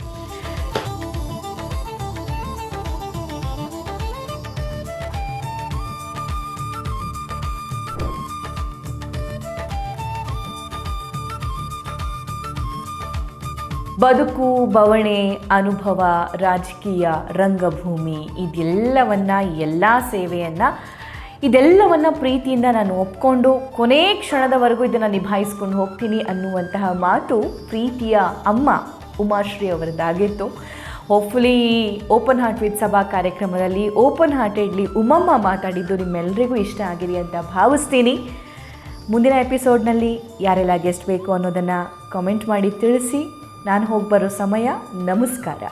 ಬದುಕು, ಬವಣೆ, ಅನುಭವ, ರಾಜಕೀಯ, ರಂಗಭೂಮಿ ಇದೆಲ್ಲವನ್ನು, ಎಲ್ಲ ಸೇವೆಯನ್ನು, ಇದೆಲ್ಲವನ್ನು ಪ್ರೀತಿಯಿಂದ ನಾನು ಒಪ್ಕೊಂಡು ಕೊನೆ ಕ್ಷಣದವರೆಗೂ ಇದನ್ನು ನಿಭಾಯಿಸ್ಕೊಂಡು ಹೋಗ್ತೀನಿ ಅನ್ನುವಂತಹ ಮಾತು ಪ್ರೀತಿಯ ಅಮ್ಮ ಉಮಾಶ್ರೀ ಅವರದ್ದಾಗಿತ್ತು. ಹೋಪ್ಫುಲಿ ಓಪನ್ ಹಾರ್ಟ್ ವಿತ್ ಸಭಾ ಕಾರ್ಯಕ್ರಮದಲ್ಲಿ ಓಪನ್ ಹಾರ್ಟೆಡ್ಲಿ ಉಮಮ್ಮ ಮಾತಾಡಿದ್ದು ನಿಮ್ಮೆಲ್ಲರಿಗೂ ಇಷ್ಟ ಆಗಿರಿ ಅಂತ ಭಾವಿಸ್ತೀನಿ. ಮುಂದಿನ ಎಪಿಸೋಡ್ನಲ್ಲಿ ಯಾರೆಲ್ಲ ಗೆಸ್ಟ್ ಬೇಕು ಅನ್ನೋದನ್ನು ಕಾಮೆಂಟ್ ಮಾಡಿ ತಿಳಿಸಿ. ನಾನು ಹೋಗಿ ಬರೋ ಸಮಯ ನಮಸ್ಕಾರ.